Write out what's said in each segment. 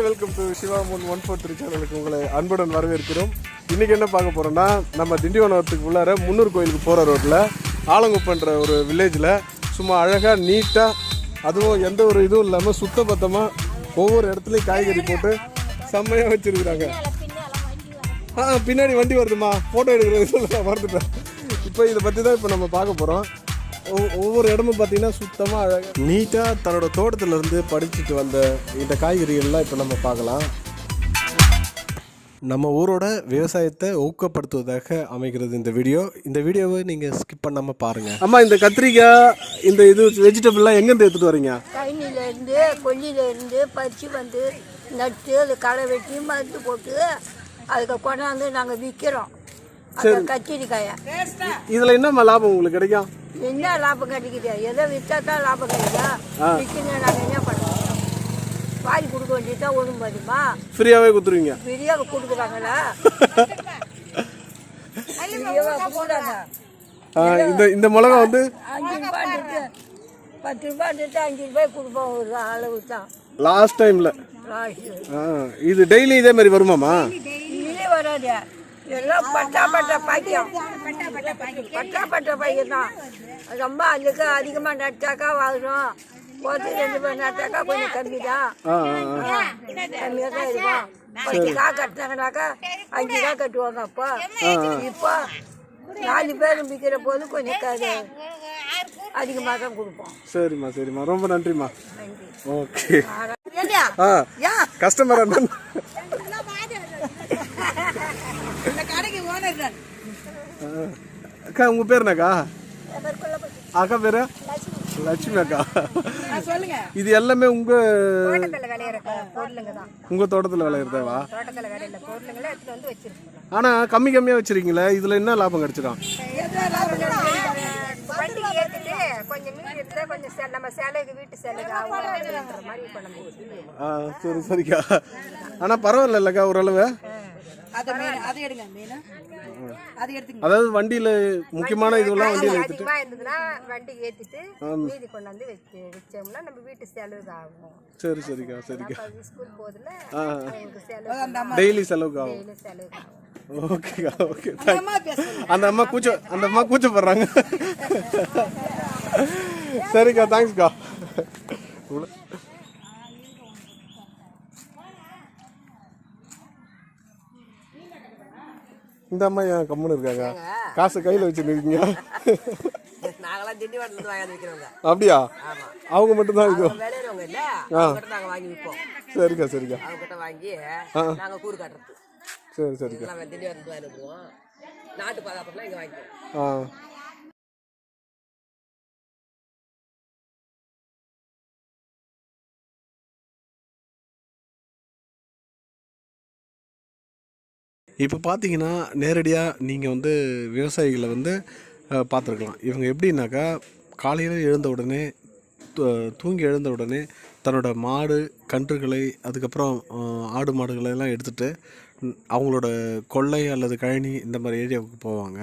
Hi welcome to Siva முன் one four three சேனலுக்கு உங்களை அன்புடன் வரவேற்கிறோம். இன்றைக்கி என்ன பார்க்க போகிறோம்னா நம்ம திண்டிவனத்துக்கு உள்ளார முன்னூர் கோயிலுக்கு போகிற ரோட்டில் ஆலங்குப்பன்ற ஒரு வில்லேஜில் சும்மா அழகாக நீட்டாக அதுவும் எந்த ஒரு இதுவும் இல்லாமல் சுத்தபத்தமாக ஒவ்வொரு இடத்துலையும் காய்கறி போட்டு செம்மையாக வச்சுருக்குறாங்க. ஆ பின்னாடி வண்டி வருதுமா? ஃபோட்டோ எடுக்கிறது சொல்ல மறந்துட்டேன். இப்போ இதை பற்றி தான் இப்போ நம்ம பார்க்க போகிறோம் ஒவ்வொரு இடமும் பார்த்தீங்கன்னா சுத்தமாக அழகாக நீட்டாக தன்னோட தோட்டத்துல இருந்து படிச்சுட்டு வந்த இந்த காய்கறிகள்லாம் இப்போ நம்ம பார்க்கலாம். நம்ம ஊரோட விவசாயத்தை ஊக்கப்படுத்துவதாக அமைகிறது இந்த வீடியோ. இந்த வீடியோவை நீங்கள் ஸ்கிப் பண்ணாமல் பாருங்கள் அம்மா இந்த கத்திரிக்காய் இந்த இது வெஜிடபிள்லாம் எங்கேருந்து எடுத்துகிட்டு வரீங்க? கழனிலேருந்து கொல்லியிலேருந்து பறித்து வந்து நட்டு அது களை வெட்டி மருந்து போட்டு அதுக்கு கொண்டாந்து நாங்கள் விற்கிறோம் அந்த கத்திரிக்காயை. இதில் என்னம்மா லாபம் உங்களுக்கு கிடைக்கும்? என்ன லாபம் கிடைக்குது எதோ விற்றா தான் லாபம் கிடைக்குதா? விற்கணும் நாங்கள் என்ன பண்ண முடியும் வாங்கி கொடுக்க வேண்டியதா ஒன்றும் பாதிமா ஃப்ரீயாகவே கொடுத்துருவீங்க. ஃப்ரீயாக கொடுக்குறாங்களா? இந்த இந்த மிளகா வந்து அஞ்சு ரூபான்ட்டு பத்து ரூபான்ட்டு அஞ்சு ரூபாய் கொடுப்போம் ஒரு அளவு தான். லாஸ்ட் டைமில் இது டெய்லி இதே மாதிரி வருமாம்மா? இனிமே வராது. எல்லாம் பட்டா பட்டா பாக்கியம். பட்டா பட்டா பாக்கியம். தான் ரொம்ப அதுக்கு அதிகமாக நட்டாக்கா வாங்குறோம். போட்டு ரெண்டு பேர் நட்டாக்கா கொஞ்சம் கம்மி தான் கம்மியாக தான் இருக்கும். பத்து காய் கட்டினாங்கனாக்கா அஞ்சு காய் கட்டுவாங்க அப்போ. இப்போ நாலு பேர் விற்கிற போது கொஞ்சம் க- அதிகமாக தான் கொடுப்போம். சரிம்மா சரிம்மா. ரொம்ப நன்றிம்மா. நன்றி. ஓகே. ஆ. கஸ்டமர் அண்ணன். இந்த கடைக்கு ஓனர். அக்கா உங்க பேர் என்னக்கா அக்கா பேரு? லட்சுமி அக்கா சொல்லுங்க. இது எல்லாமே உங்க உங்க தோட்டத்துல விளையிறதேவா? தோட்டத்தில் விளையிற பொருளுங்களை எடுத்துட்டு வந்து வச்சிருக்கோம். ஆனா கம்மி கம்மியா வச்சிருக்கீங்களே இதுல என்ன லாபம் கிடைச்சிடும்? சரி சரிக்கா. ஆனா பரவாயில்ல இல்லக்கா ஓரளவு அதை மீன் அதை எடுங்க மீன் அது எடுத்துங்க அதாவது வண்டியில முக்கியமான இதுவெல்லாம் வண்டியில எடுத்துட்டு அதிகமாக இருந்ததுன்னா வண்டிக்கு ஏற்றிட்டு மீதி கொண்டாந்து வச்சு வச்சோம்னா நம்ம வீட்டு செலவுக்கு ஆகும் சரி சரிக்கா சரிக்கா. ஸ்கூல் போதில் செலவு டெய்லி செலவுக்கு ஆகும் டெய்லி செலவுக்கு ஆகும் ஓகேக்கா ஓகே அந்த அம்மா கூச்ச அந்த அம்மா கூச்சப்படுறாங்க. சரிக்கா தேங்க்ஸ்க்கா இந்த அம்மா ஏன் கம்முன்னு இருக்காங்க? காசை கையில் வச்சுருக்கீங்க நாங்களாம் திண்டிவனத்துலேருந்து வாங்கி விற்கிறோங்க அப்படியா? அவங்க மட்டும்தான் இது விளையிறவங்க இல்லை. நாங்கள் வாங்கி விற்போம் சரிக்கா சரிக்கா. அவங்ககிட்ட வாங்கி நாங்கள் கூறு காட்டுறது. சரி சரிக்கா. வாங்கி விடுவோம் நாட்டு பாதாப்பெல்லாம் இங்கே வாங்கிக்குவோம் ஆ. இப்போ பார்த்தீங்கன்னா நேரடியாக நீங்கள் வந்து விவசாயிகளை வந்து பார்த்துருக்கலாம். இவங்க எப்படின்னாக்கா காலையில் எழுந்த உடனே தூ- தூங்கி எழுந்த உடனே தன்னோட மாடு கன்றுகளை அதுக்கப்புறம் ஆடு மாடுகளை எல்லாம் எடுத்துகிட்டு அவங்களோட கொள்ளை அல்லது கழனி இந்த மாதிரி ஏரியாவுக்கு போவாங்க.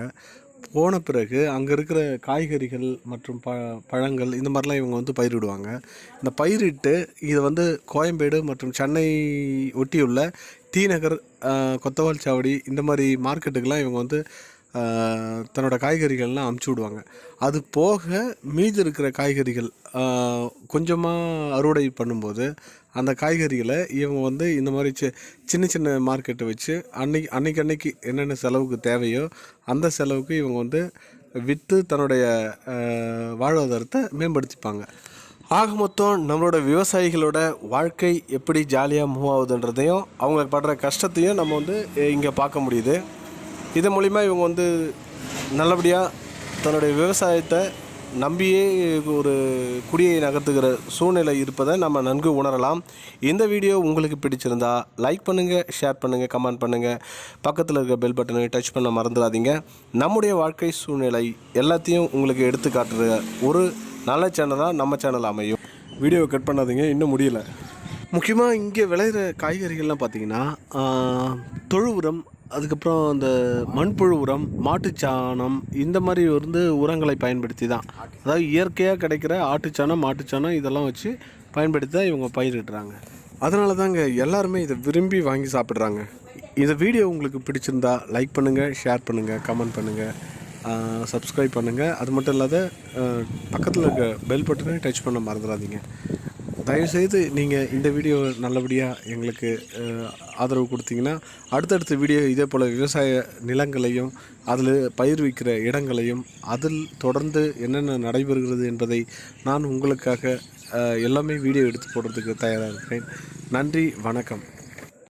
போன பிறகு அங்கே இருக்கிற காய்கறிகள் மற்றும் ப பழங்கள் இந்த மாதிரிலாம் இவங்க வந்து பயிரிடுவாங்க. இந்த பயிரிட்டு இதை வந்து கோயம்பேடு மற்றும் சென்னை ஒட்டியுள்ள டி நகர் கொத்தவால் சாவடி இந்த மாதிரி மார்க்கெட்டுக்கெல்லாம் இவங்க வந்து தன்னோட காய்கறிகள்லாம் அமுச்சு விடுவாங்க. அது போக மீதி இருக்கிற காய்கறிகள் கொஞ்சமாக அறுவடை பண்ணும்போது அந்த காய்கறிகளை இவங்க வந்து இந்த மாதிரி சி சின்ன சின்ன மார்க்கெட்டை வச்சு அன்னைக்கு அன்னைக்கு அன்னைக்கு என்னென்ன செலவுக்கு தேவையோ அந்த செலவுக்கு இவங்க வந்து விற்று தன்னுடைய வாழ்வாதாரத்தை மேம்படுத்திப்பாங்க. ஆக மொத்தம் நம்மளோட விவசாயிகளோட வாழ்க்கை எப்படி ஜாலியாக மூவ் ஆகுதுன்றதையும் அவங்க படுற கஷ்டத்தையும் நம்ம வந்து இங்கே பார்க்க முடியுது. இதன் மூலிமா இவங்க வந்து நல்லபடியாக தன்னுடைய விவசாயத்தை நம்பியே ஒரு குடியை நகர்த்துகிற சூழ்நிலை இருப்பதை நம்ம நன்கு உணரலாம். இந்த வீடியோ உங்களுக்கு பிடிச்சிருந்தா லைக் பண்ணுங்கள் ஷேர் பண்ணுங்கள் கமெண்ட் பண்ணுங்கள் பக்கத்தில் இருக்க பெல் பட்டனை டச் பண்ண மறந்துடாதீங்க. நம்முடைய வாழ்க்கை சூழ்நிலை எல்லாத்தையும் உங்களுக்கு எடுத்து காட்டுற ஒரு நல்ல சேனலாக நம்ம சேனல் அமையும். வீடியோவை கட் பண்ணாதீங்க இன்னும் முடியல. முக்கியமாக இங்கே விளையிற காய்கறிகள்லாம் பார்த்தீங்கன்னா தொழு உரம் அதுக்கப்புறம் அந்த மண்புழு உரம் மாட்டுச்சாணம் இந்த மாதிரி வந்து உரங்களை பயன்படுத்தி தான். அதாவது இயற்கையாக கிடைக்கிற ஆட்டுச்சாணம் மாட்டுச்சாணம் இதெல்லாம் வச்சு பயன்படுத்தி தான் இவங்க பயிரிடுறாங்க அதனால தாங்க எல்லாருமே இதை விரும்பி வாங்கி சாப்பிட்றாங்க. இந்த வீடியோ உங்களுக்கு பிடிச்சிருந்தா லைக் பண்ணுங்கள் ஷேர் பண்ணுங்கள் கமெண்ட் பண்ணுங்கள் சப்ஸ்கிரைப் பண்ணுங்கள் அது மட்டும் இல்லாத பக்கத்தில் இருக்க பெல் பட்டனை டச் பண்ண மறந்துடாதீங்க. தயவுசெய்து நீங்கள் இந்த வீடியோ நல்லபடியாக எங்களுக்கு ஆதரவு கொடுத்தீங்கன்னா அடுத்தடுத்த வீடியோ இதே போல் விவசாய நிலங்களையும் அதில் பயிர் வைக்கிற இடங்களையும் அதில் தொடர்ந்து என்னென்ன நடைபெறுகிறது என்பதை நான் உங்களுக்காக எல்லாமே வீடியோ எடுத்து போடுறதுக்கு தயாராக இருக்கிறேன். நன்றி வணக்கம்.